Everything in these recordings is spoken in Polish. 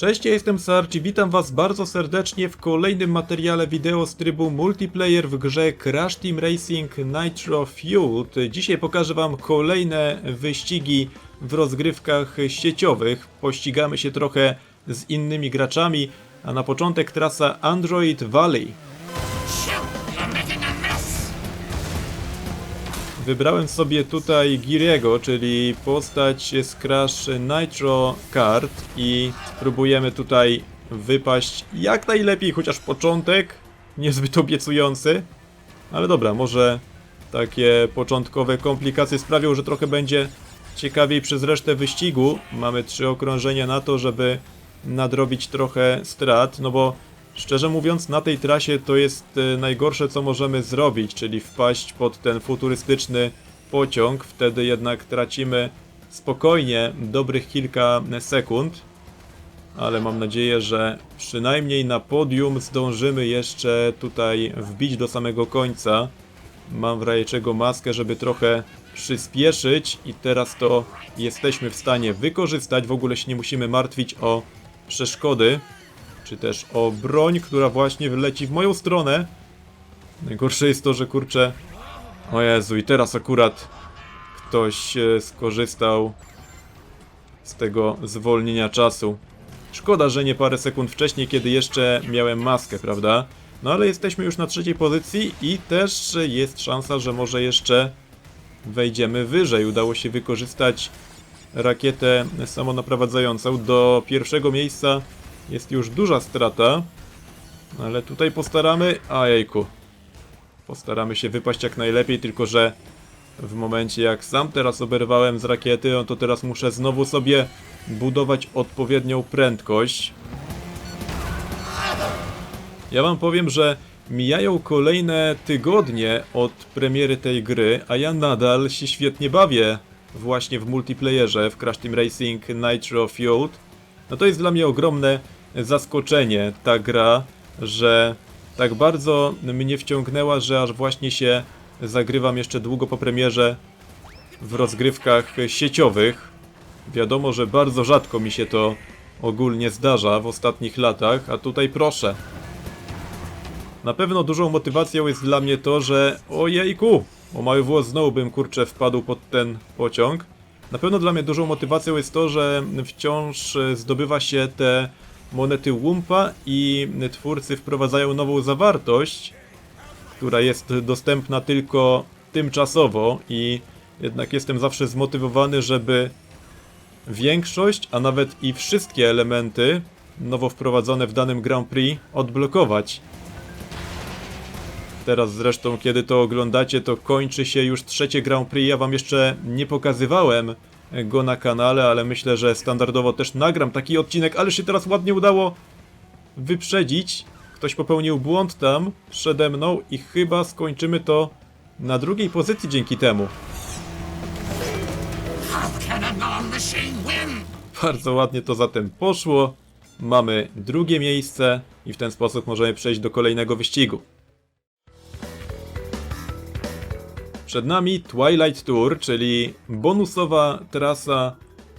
Cześć, ja jestem Sarch i witam was bardzo serdecznie w kolejnym materiale wideo z trybu multiplayer w grze Crash Team Racing Nitro Fueled. Dzisiaj pokażę wam kolejne wyścigi w rozgrywkach sieciowych. Pościgamy się trochę z innymi graczami, a na początek trasa Android Valley. Wybrałem sobie tutaj Giriego, czyli postać z Crash Nitro Kart i próbujemy tutaj wypaść jak najlepiej, chociaż początek niezbyt obiecujący. Ale dobra, może takie początkowe komplikacje sprawią, że trochę będzie ciekawiej przez resztę wyścigu. Mamy trzy okrążenia na to, żeby nadrobić trochę strat, no bo szczerze mówiąc na tej trasie to jest e, najgorsze co możemy zrobić, czyli wpaść pod ten futurystyczny pociąg, wtedy jednak tracimy spokojnie dobrych kilka sekund, ale mam nadzieję, że przynajmniej na podium zdążymy jeszcze tutaj wbić do samego końca. Mam w razie czego maskę, żeby trochę przyspieszyć i teraz to jesteśmy w stanie wykorzystać. W ogóle się nie musimy martwić o przeszkody, czy też o broń, która właśnie wyleci w moją stronę. Najgorsze jest to, że kurczę... O Jezu, i teraz akurat ktoś e, skorzystał z tego zwolnienia czasu. Szkoda, że nie parę sekund wcześniej, kiedy jeszcze miałem maskę, prawda? No ale jesteśmy już na trzeciej pozycji i też jest szansa, że może jeszcze wejdziemy wyżej. Udało się wykorzystać rakietę samonaprowadzającą. Do pierwszego miejsca jest już duża strata, ale tutaj postaramy... Ajejku. Postaramy się wypaść jak najlepiej, tylko że w momencie jak sam teraz oberwałem z rakiety, no to teraz muszę znowu sobie budować odpowiednią prędkość. Ja wam powiem, że mijają kolejne tygodnie od premiery tej gry, a ja nadal się świetnie bawię właśnie w multiplayerze w Crash Team Racing Nitro Fueled. No to jest dla mnie ogromne zaskoczenie ta gra, że tak bardzo mnie wciągnęła, że aż właśnie się zagrywam jeszcze długo po premierze w rozgrywkach sieciowych. Wiadomo, że bardzo rzadko mi się to ogólnie zdarza w ostatnich latach, a tutaj proszę. Na pewno dużą motywacją jest dla mnie to, że ojejku, o mały włos znowu bym kurczę wpadł pod ten pociąg. Na pewno dla mnie dużą motywacją jest to, że wciąż zdobywa się te monety Wumpa i twórcy wprowadzają nową zawartość, która jest dostępna tylko tymczasowo i jednak jestem zawsze zmotywowany, żeby większość, a nawet i wszystkie elementy nowo wprowadzone w danym Grand Prix odblokować. Teraz zresztą, kiedy to oglądacie, to kończy się już trzecie Grand Prix. Ja wam jeszcze nie pokazywałem go na kanale, ale myślę, że standardowo też nagram taki odcinek, ale się teraz ładnie udało wyprzedzić. Ktoś popełnił błąd tam przede mną i chyba skończymy to na drugiej pozycji dzięki temu. Bardzo ładnie to zatem poszło. Mamy drugie miejsce i w ten sposób możemy przejść do kolejnego wyścigu. Przed nami Twilight Tour, czyli bonusowa trasa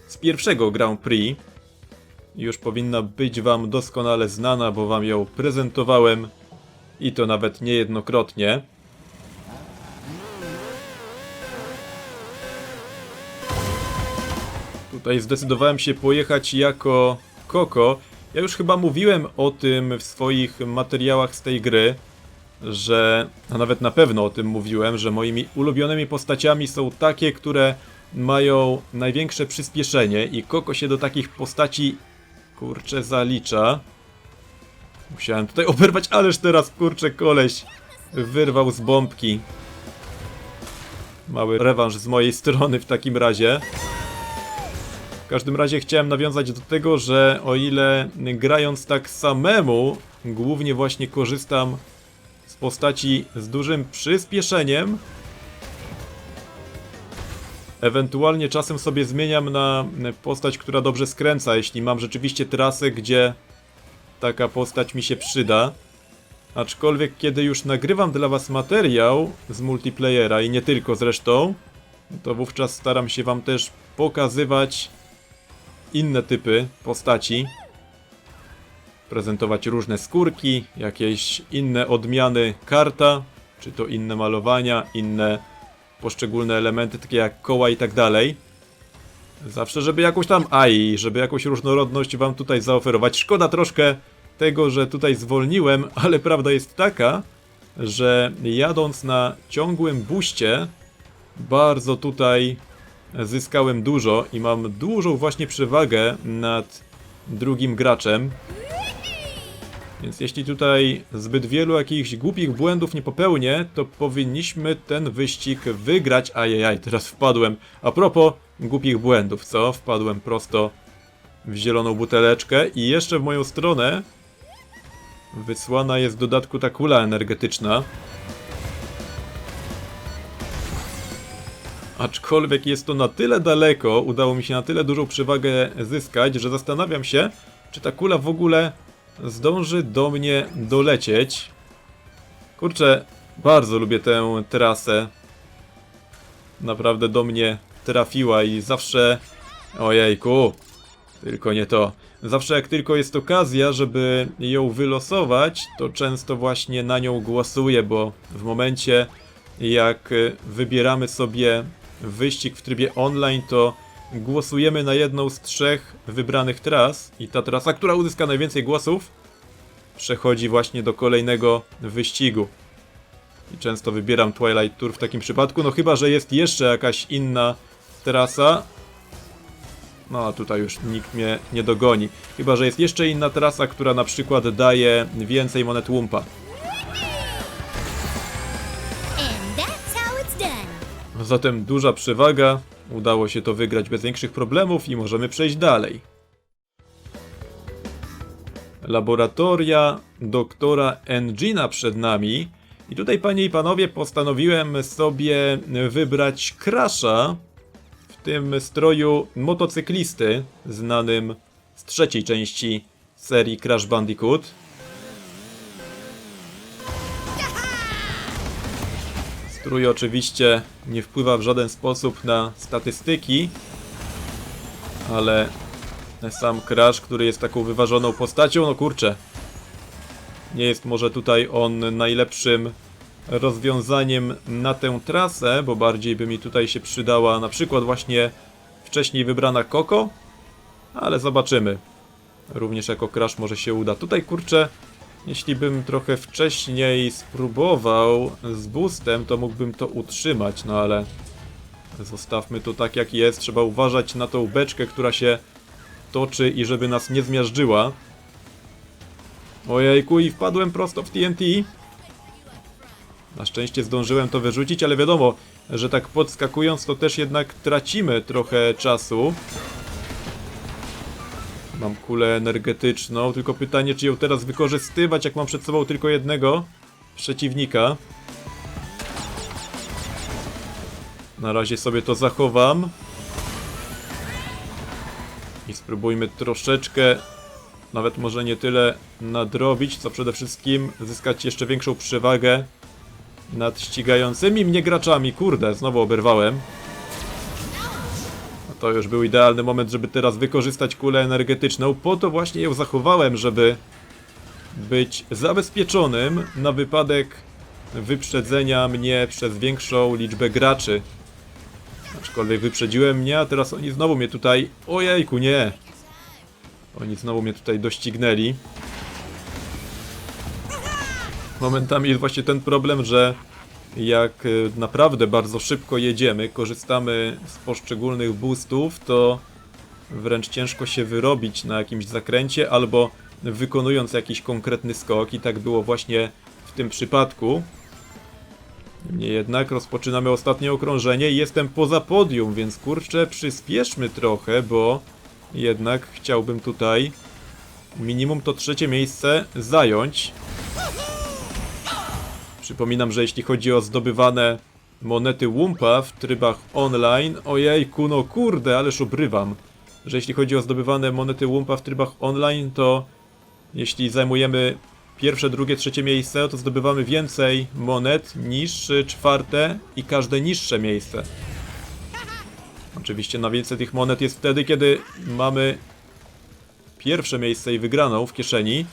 z pierwszego Grand Prix. Już powinna być Wam doskonale znana, bo Wam ją prezentowałem i to nawet niejednokrotnie. Tutaj zdecydowałem się pojechać jako Koko. Ja już chyba mówiłem o tym w swoich materiałach z tej gry, że, a nawet na pewno o tym mówiłem, że moimi ulubionymi postaciami są takie, które mają największe przyspieszenie i Koko się do takich postaci kurczę zalicza. Musiałem tutaj oberwać, ależ teraz kurczę koleś wyrwał z bombki. Mały rewanż z mojej strony w takim razie. W każdym razie chciałem nawiązać do tego, że o ile grając tak samemu, głównie właśnie korzystam z postaci z dużym przyspieszeniem, ewentualnie czasem sobie zmieniam na postać, która dobrze skręca, jeśli mam rzeczywiście trasę, gdzie taka postać mi się przyda. Aczkolwiek kiedy już nagrywam dla was materiał z multiplayera i nie tylko zresztą, to wówczas staram się wam też pokazywać inne typy postaci. Prezentować różne skórki, jakieś inne odmiany karta, czy to inne malowania, inne poszczególne elementy, takie jak koła i tak dalej. Zawsze, żeby jakąś tam AI, żeby jakąś różnorodność wam tutaj zaoferować. Szkoda troszkę tego, że tutaj zwolniłem, ale prawda jest taka, że jadąc na ciągłym buście, bardzo tutaj zyskałem dużo i mam dużą właśnie przewagę nad drugim graczem. Więc jeśli tutaj zbyt wielu jakichś głupich błędów nie popełnię, to powinniśmy ten wyścig wygrać. Ajajaj, teraz wpadłem. A propos głupich błędów, co? Wpadłem prosto w zieloną buteleczkę i jeszcze w moją stronę wysłana jest w dodatku ta kula energetyczna. Aczkolwiek jest to na tyle daleko, udało mi się na tyle dużą przewagę zyskać, że zastanawiam się, czy ta kula w ogóle zdąży do mnie dolecieć. Kurczę, bardzo lubię tę trasę. Naprawdę do mnie trafiła i zawsze... Ojejku, tylko nie to. Zawsze jak tylko jest okazja, żeby ją wylosować, to często właśnie na nią głosuję, bo w momencie jak wybieramy sobie wyścig w trybie online, to głosujemy na jedną z trzech wybranych tras i ta trasa, która uzyska najwięcej głosów, przechodzi właśnie do kolejnego wyścigu. I często wybieram Twilight Tour w takim przypadku, no chyba, że jest jeszcze jakaś inna trasa. No a tutaj już nikt mnie nie dogoni. Chyba, że jest jeszcze inna trasa, która na przykład daje więcej monet łumpa. Zatem duża przewaga, udało się to wygrać bez większych problemów i możemy przejść dalej. Laboratoria doktora Engina przed nami. I tutaj, panie i panowie, postanowiłem sobie wybrać Crasha w tym stroju motocyklisty, znanym z trzeciej części serii Crash Bandicoot. Strój oczywiście nie wpływa w żaden sposób na statystyki, ale sam Crash, który jest taką wyważoną postacią, no kurczę, nie jest może tutaj on najlepszym rozwiązaniem na tę trasę, bo bardziej by mi tutaj się przydała na przykład właśnie wcześniej wybrana Coco, ale zobaczymy. Również jako Crash może się uda. Tutaj kurczę, jeśli bym trochę wcześniej spróbował z boostem, to mógłbym to utrzymać, no ale zostawmy to tak jak jest. Trzeba uważać na tą beczkę, która się toczy i żeby nas nie zmiażdżyła. Ojejku, i wpadłem prosto w TNT. Na szczęście zdążyłem to wyrzucić, ale wiadomo, że tak podskakując to też jednak tracimy trochę czasu. Mam kulę energetyczną, tylko pytanie, czy ją teraz wykorzystywać, jak mam przed sobą tylko jednego przeciwnika. Na razie sobie to zachowam. I spróbujmy troszeczkę, nawet może nie tyle nadrobić, co przede wszystkim zyskać jeszcze większą przewagę nad ścigającymi mnie graczami. Kurde, znowu oberwałem. To już był idealny moment, żeby teraz wykorzystać kulę energetyczną. Po to właśnie ją zachowałem, żeby być zabezpieczonym na wypadek wyprzedzenia mnie przez większą liczbę graczy. Aczkolwiek wyprzedziłem mnie, a teraz oni znowu mnie tutaj... Ojejku, nie! Oni znowu mnie tutaj doścignęli. Momentami jest właśnie ten problem, że jak y, naprawdę bardzo szybko jedziemy, korzystamy z poszczególnych boostów, to wręcz ciężko się wyrobić na jakimś zakręcie albo wykonując jakiś konkretny skok i tak było właśnie w tym przypadku. Niemniej jednak rozpoczynamy ostatnie okrążenie i jestem poza podium, więc kurczę, przyspieszmy trochę, bo jednak chciałbym tutaj minimum to trzecie miejsce zająć. Przypominam, że jeśli chodzi o zdobywane monety Wumpa w trybach online, ojejku, no kurde, ależ obrywam, że jeśli chodzi o zdobywane monety Wumpa w trybach online, to jeśli zajmujemy pierwsze, drugie, trzecie miejsce, to zdobywamy więcej monet niż czwarte i każde niższe miejsce. Oczywiście na więcej tych monet jest wtedy, kiedy mamy pierwsze miejsce i wygraną w kieszeni,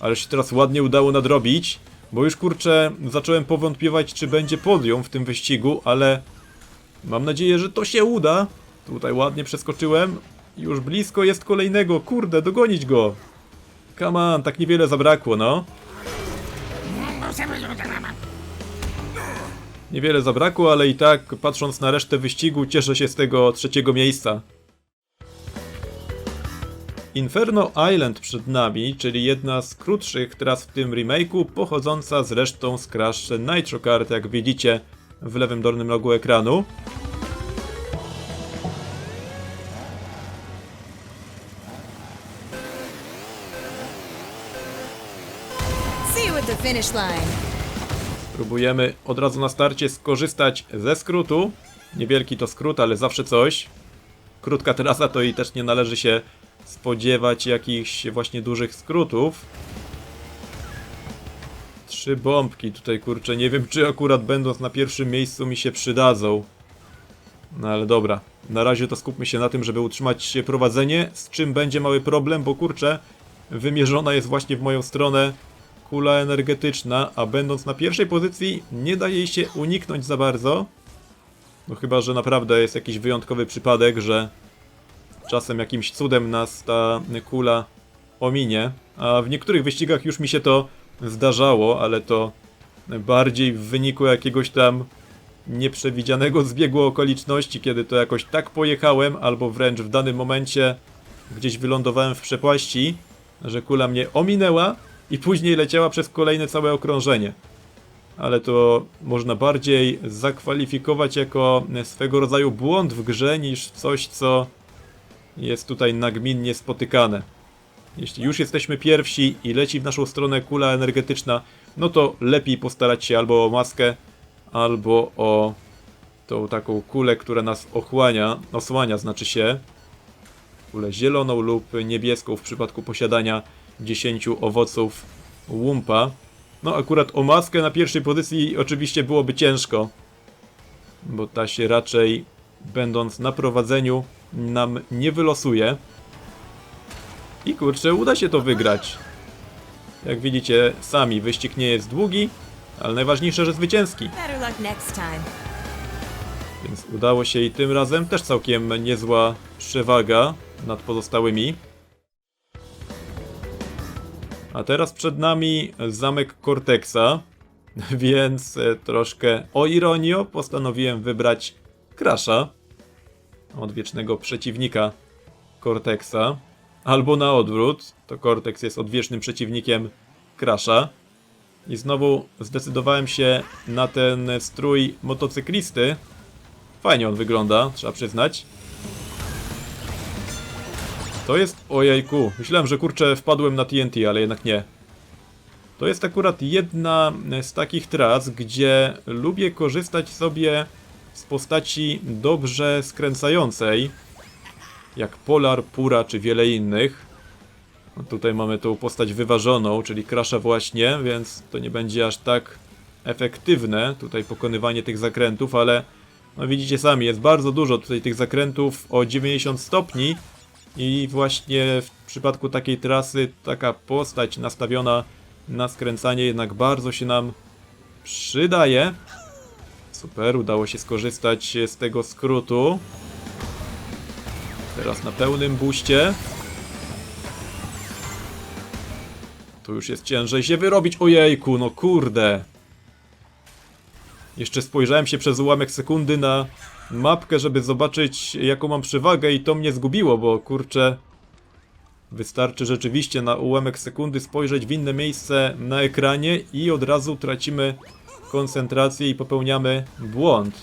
ale się teraz ładnie udało nadrobić, bo już kurczę zacząłem powątpiewać, czy będzie podium w tym wyścigu, ale mam nadzieję, że to się uda. Tutaj ładnie przeskoczyłem. Już blisko jest kolejnego, kurde, dogonić go. Come on, tak niewiele zabrakło, no. Niewiele zabrakło, ale i tak, patrząc na resztę wyścigu, cieszę się z tego trzeciego miejsca. Inferno Island przed nami, czyli jedna z krótszych tras w tym remake'u, pochodząca zresztą z Crash Nitro Kart, jak widzicie w lewym dolnym rogu ekranu. See you at the finish line. Próbujemy od razu na starcie skorzystać ze skrótu. Niewielki to skrót, ale zawsze coś. Krótka trasa to i też nie należy się spodziewać jakichś właśnie dużych skrótów. Trzy bombki tutaj, kurczę, nie wiem czy akurat będąc na pierwszym miejscu mi się przydadzą. No ale dobra, na razie to skupmy się na tym, żeby utrzymać prowadzenie, z czym będzie mały problem, bo kurczę, wymierzona jest właśnie w moją stronę kula energetyczna, a będąc na pierwszej pozycji nie da jej się uniknąć za bardzo. No chyba, że naprawdę jest jakiś wyjątkowy przypadek, że czasem jakimś cudem nas ta kula ominie, a w niektórych wyścigach już mi się to zdarzało, ale to bardziej w wyniku jakiegoś tam nieprzewidzianego zbiegu okoliczności, kiedy to jakoś tak pojechałem, albo wręcz w danym momencie gdzieś wylądowałem w przepaści, że kula mnie ominęła i później leciała przez kolejne całe okrążenie. Ale to można bardziej zakwalifikować jako swego rodzaju błąd w grze niż coś, co jest tutaj nagminnie spotykane. Jeśli już jesteśmy pierwsi i leci w naszą stronę kula energetyczna, no to lepiej postarać się albo o maskę, albo o tą taką kulę, która nas ochłania, osłania znaczy się, kulę zieloną lub niebieską w przypadku posiadania 10 owoców łumpa. No akurat o maskę na pierwszej pozycji oczywiście byłoby ciężko, bo ta się raczej będąc na prowadzeniu nam nie wylosuje. I kurczę, uda się to wygrać. Jak widzicie sami, wyścig nie jest długi, ale najważniejsze, że zwycięski. Więc udało się i tym razem też całkiem niezła przewaga nad pozostałymi. A teraz przed nami zamek Cortexa, więc e, troszkę o ironio postanowiłem wybrać Crasha, odwiecznego przeciwnika Cortexa, albo na odwrót, to Cortex jest odwiecznym przeciwnikiem Crasha. I znowu zdecydowałem się na ten strój motocyklisty. Fajnie on wygląda, trzeba przyznać. To jest... Ojejku, myślałem, że kurczę wpadłem na TNT, ale jednak nie. To jest akurat jedna z takich tras, gdzie lubię korzystać sobie z postaci dobrze skręcającej, jak Polar, Pura czy wiele innych. No tutaj mamy tą postać wyważoną, czyli Crasha właśnie, więc to nie będzie aż tak efektywne tutaj pokonywanie tych zakrętów, ale no widzicie sami, jest bardzo dużo tutaj tych zakrętów o 90 stopni i właśnie w przypadku takiej trasy taka postać nastawiona na skręcanie jednak bardzo się nam przydaje. Super, udało się skorzystać z tego skrótu. Teraz na pełnym buście. Tu już jest ciężej się wyrobić. Ojejku, no kurde. Jeszcze spojrzałem się przez ułamek sekundy na mapkę, żeby zobaczyć jaką mam przewagę i to mnie zgubiło, bo kurczę... Wystarczy rzeczywiście na ułamek sekundy spojrzeć w inne miejsce na ekranie i od razu tracimy koncentrację i popełniamy błąd.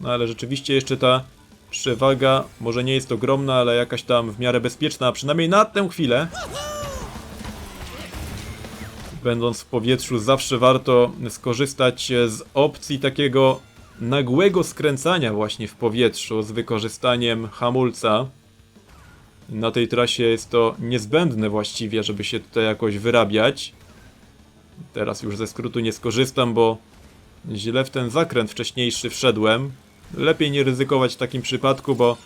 No ale rzeczywiście jeszcze ta przewaga może nie jest ogromna, ale jakaś tam w miarę bezpieczna, przynajmniej na tę chwilę. Będąc w powietrzu zawsze warto skorzystać z opcji takiego nagłego skręcania właśnie w powietrzu z wykorzystaniem hamulca. Na tej trasie jest to niezbędne właściwie, żeby się tutaj jakoś wyrabiać. Teraz już ze skrótu nie skorzystam, bo źle w ten zakręt wcześniejszy wszedłem. Lepiej nie ryzykować w takim przypadku, bo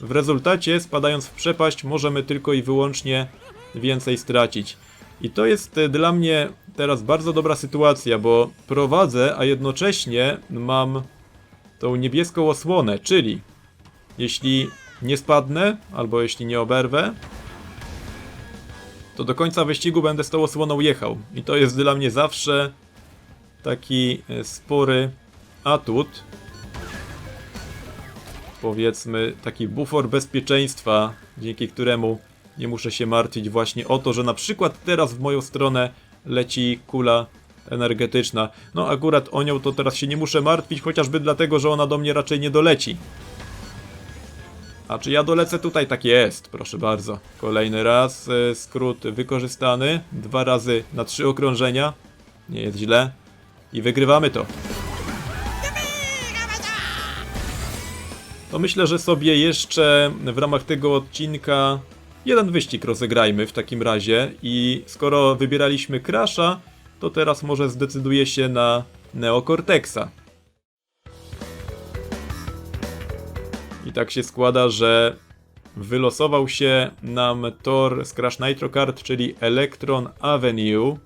W rezultacie, spadając w przepaść, możemy tylko i wyłącznie więcej stracić. I to jest e, dla mnie teraz bardzo dobra sytuacja, bo prowadzę, a jednocześnie mam tą niebieską osłonę, czyli jeśli nie spadnę, albo jeśli nie oberwę, to do końca wyścigu będę z tą osłoną jechał. I to jest dla mnie zawsze taki e, spory atut. Powiedzmy, taki bufor bezpieczeństwa, dzięki któremu nie muszę się martwić właśnie o to, że na przykład teraz w moją stronę leci kula energetyczna. No akurat o nią to teraz się nie muszę martwić, chociażby dlatego, że ona do mnie raczej nie doleci. A czy ja dolecę tutaj? Tak jest, proszę bardzo. Kolejny raz, e, skrót wykorzystany. Dwa razy na trzy okrążenia. Nie jest źle. I wygrywamy to. To myślę, że sobie jeszcze w ramach tego odcinka jeden wyścig rozegrajmy w takim razie. I skoro wybieraliśmy Crasha, to teraz może zdecyduję się na Neocortexa. Tak się składa, że wylosował się nam tor z Crash Nitro Kart, czyli Electron Avenue.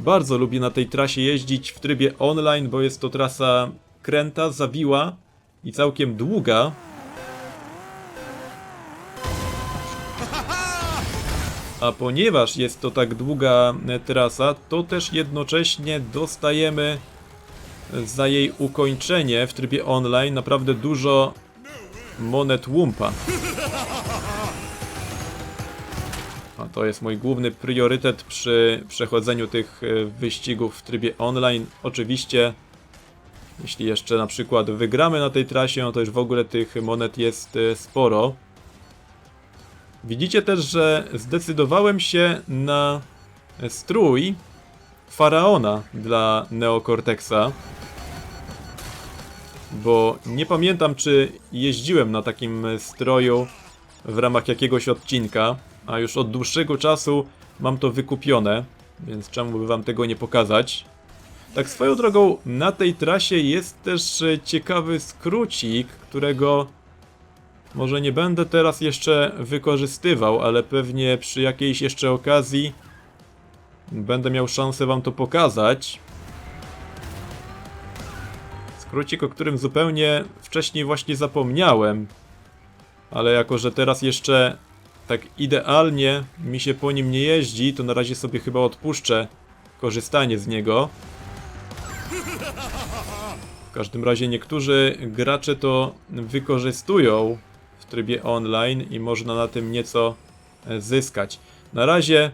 Bardzo lubię na tej trasie jeździć w trybie online, bo jest to trasa kręta, zawiła i całkiem długa. A ponieważ jest to tak długa e, trasa, to też jednocześnie dostajemy za jej ukończenie w trybie online naprawdę dużo monet łumpa. A to jest mój główny priorytet przy przechodzeniu tych e, wyścigów w trybie online. Oczywiście, jeśli jeszcze na przykład wygramy na tej trasie, no to już w ogóle tych monet jest e, sporo. Widzicie też, że zdecydowałem się na strój faraona dla Neocortexa bo nie pamiętam, czy jeździłem na takim stroju w ramach jakiegoś odcinka, a już od dłuższego czasu mam to wykupione, więc czemu by wam tego nie pokazać. Tak swoją drogą, na tej trasie jest też ciekawy skrócik, którego może nie będę teraz jeszcze wykorzystywał, ale pewnie przy jakiejś jeszcze okazji będę miał szansę wam to pokazać. Skrócik, o którym zupełnie wcześniej właśnie zapomniałem. Ale jako, że teraz jeszcze tak idealnie mi się po nim nie jeździ, to na razie sobie chyba odpuszczę korzystanie z niego. W każdym razie niektórzy gracze to wykorzystują w trybie online i można na tym nieco e, zyskać. Na razie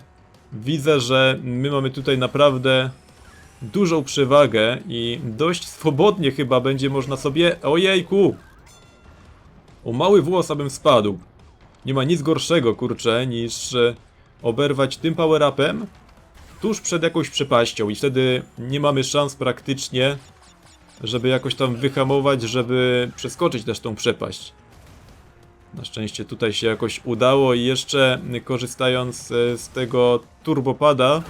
widzę, że my mamy tutaj naprawdę dużą przewagę i dość swobodnie chyba będzie można sobie... Ojejku! O mały włos abym spadł. Nie ma nic gorszego, kurczę, niż e, oberwać tym power-upem tuż przed jakąś przepaścią i wtedy nie mamy szans praktycznie, żeby jakoś tam wyhamować, żeby przeskoczyć też tą przepaść. Na szczęście tutaj się jakoś udało i jeszcze korzystając e, z tego turbopada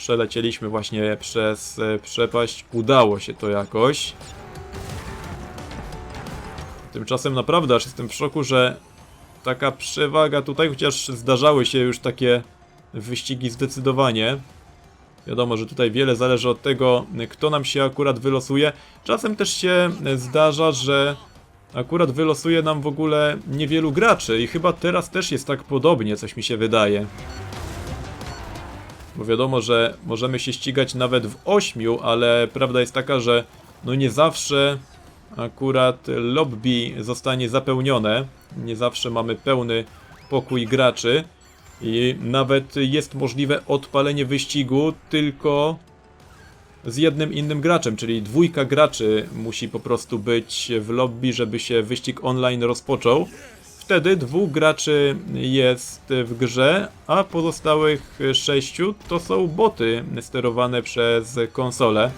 przelecieliśmy właśnie przez e, przepaść. Udało się to jakoś. Tymczasem naprawdę aż jestem w szoku, że taka przewaga tutaj, chociaż zdarzały się już takie wyścigi zdecydowanie. Wiadomo, że tutaj wiele zależy od tego, kto nam się akurat wylosuje. Czasem też się zdarza, że akurat wylosuje nam w ogóle niewielu graczy i chyba teraz też jest tak podobnie, coś mi się wydaje. Bo wiadomo, że możemy się ścigać nawet w ośmiu, ale prawda jest taka, że no nie zawsze akurat lobby zostanie zapełnione. Nie zawsze mamy pełny pokój graczy. I nawet jest możliwe odpalenie wyścigu tylko z jednym innym graczem, czyli dwójka graczy musi po prostu być w lobby, żeby się wyścig online rozpoczął. Wtedy dwóch graczy jest w grze, a pozostałych sześciu to są boty sterowane przez konsolę.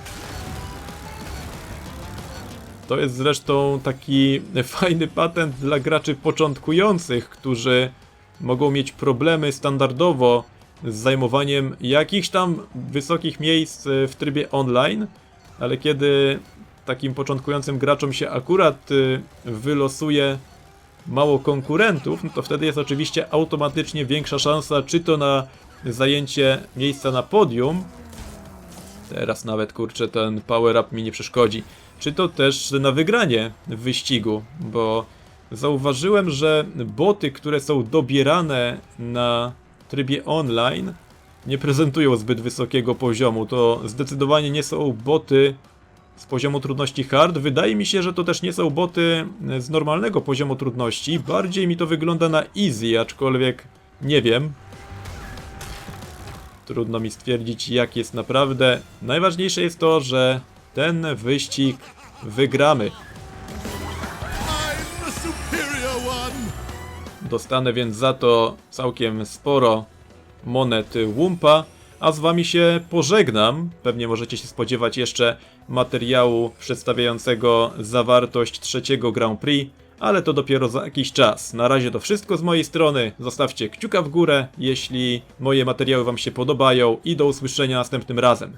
To jest zresztą taki fajny patent dla graczy początkujących, którzy mogą mieć problemy standardowo z zajmowaniem jakichś tam wysokich miejsc w trybie online, ale kiedy takim początkującym graczom się akurat y, wylosuje mało konkurentów, no to wtedy jest oczywiście automatycznie większa szansa, czy to na zajęcie miejsca na podium. Teraz nawet kurczę ten power up mi nie przeszkodzi. Czy to też na wygranie w wyścigu, bo zauważyłem, że boty, które są dobierane na trybie online, nie prezentują zbyt wysokiego poziomu. To zdecydowanie nie są boty z poziomu trudności hard. Wydaje mi się, że to też nie są boty z normalnego poziomu trudności. Bardziej mi to wygląda na easy, aczkolwiek nie wiem. Trudno mi stwierdzić, jak jest naprawdę. Najważniejsze jest to, że ten wyścig wygramy. Dostanę więc za to całkiem sporo monet Wumpa, a z wami się pożegnam. Pewnie możecie się spodziewać jeszcze materiału przedstawiającego zawartość trzeciego Grand Prix, ale to dopiero za jakiś czas. Na razie to wszystko z mojej strony. Zostawcie kciuka w górę, jeśli moje materiały wam się podobają i do usłyszenia następnym razem.